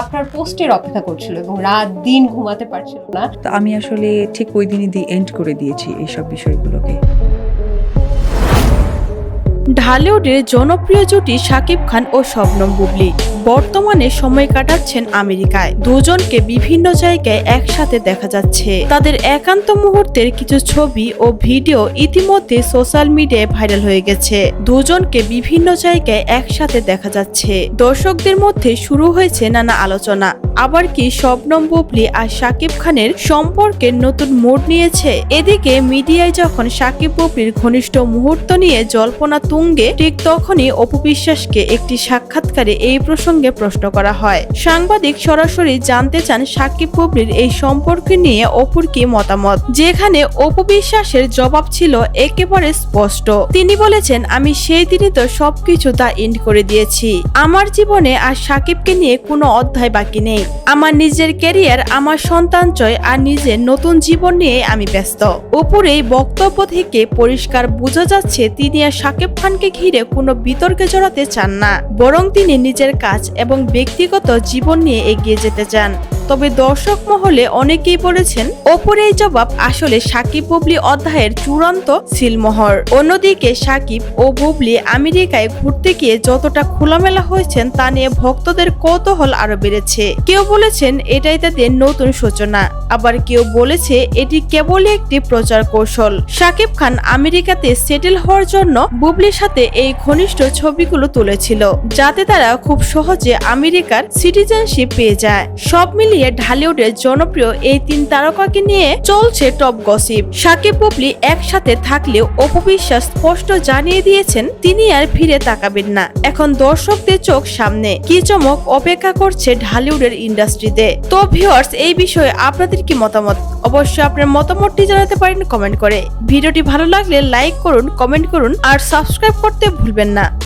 আপনার পোস্টের অপেক্ষা করছিল এবং রাত দিন ঘুমাতে পারছিল না। তো আমি আসলে ঠিক ওই দিনই দিয়ে এন্ড করে দিয়েছি এইসব বিষয়গুলোকে। ঢালিউডের জনপ্রিয় জুটি শাকিব খান ও শবনম বুবলি। বর্তমানে সময় কাটাচ্ছেন আমেরিকায়। দুজনকে বিভিন্ন জায়গায় একসাথে দেখা যাচ্ছে। তাদের একান্ত মুহূর্তের কিছু ছবি ও ভিডিও ইতিমধ্যে সোশ্যাল মিডিয়ায় ভাইরাল হয়ে গেছে। দুজনকে বিভিন্ন জায়গায় একসাথে দেখা যাচ্ছে। দর্শকদের মধ্যে শুরু হয়েছে নানা আলোচনা। আবার কি শবনম বুবলি আর সাকিব খানের সম্পর্কের নতুন মোড় নিয়েছে? এদিকে মিডিয়ায় যখন শাকিব বুবলির ঘনিষ্ঠ মুহূর্ত নিয়ে জল্পনা তুঙ্গে, ঠিক তখনই অপু বিশ্বাসকে একটি সাক্ষাৎকারে এই প্রসঙ্গে প্রশ্ন করা হয়। সাংবাদিক সরাসরি জানতে চান শাকিব বুবলির এই সম্পর্ক নিয়ে অপুর কি মতামত। যেখানে অপু বিশ্বাসের জবাব ছিল একেবারে স্পষ্ট। তিনি বলেছেন, আমি সেই দিনই তো সবকিছু তা এন্ড করে দিয়েছি। আমার জীবনে আর সাকিবকে নিয়ে কোনো অধ্যায় বাকি নেই। আমার নিজের ক্যারিয়ার আমার সন্তান চয় আর নিজের নতুন জীবন নিয়ে আমি ব্যস্ত। উপরে এই বক্তব্য থেকে পরিষ্কার বোঝা যাচ্ছে, তিনি আর সাকিব খানকে ঘিরে কোনো বিতর্কে জড়াতে চান না। বরং তিনি নিজের কাজ এবং ব্যক্তিগত জীবন নিয়ে এগিয়ে যেতে চান। তবে দর্শক মহলে অনেকেই বলেছেন অপুর এই জবাব আসলে সাকিব বুবলি অধ্যায়ের চূড়ান্ত সিলমোহর। অন্যদিকে সাকিব ও বুবলি আমেরিকায় ঘুরতে গিয়ে যতটা খোলামেলা হয়েছেন তা নিয়ে ভক্তদের কৌতূহল আরও বেড়েছে। কেউ বলেছেন, এটাই তাদের নতুন সূচনা। আবার কেউ বলেছে, এটি কেবলই একটি প্রচার কৌশল। সাকিব খান আমেরিকাতে সেটেল হওয়ার জন্য বুবলির সাথে এই ঘনিষ্ঠ ছবিগুলো তুলেছিল, যাতে তারা খুব সহজে আমেরিকার সিটিজেনশিপ পেয়ে যায়। সব মিলিয়ে ঢালিউডের জনপ্রিয় এই তিন তারকাকে নিয়ে চলছে টপ গসিপ। সাকিব বুবলি একসাথে থাকলেও অপবিশ্বাস স্পষ্ট জানিয়ে দিয়েছেন, তিনি আর ফিরে তাকাবেন না। এখন দর্শকদের চোখ সামনে। কি চমক অপেক্ষা করছে ঢালিউডের ইন্ডাস্ট্রিতে? তো ভিউয়ার্স, এই বিষয়ে আপনাদের কি মতামত? অবশ্যই আপনার মতামতটি জানাতে পারেন কমেন্ট করে। ভিডিওটি ভালো লাগলে লাইক করুন, কমেন্ট করুন, আর সাবস্ক্রাইব করতে ভুলবেন না।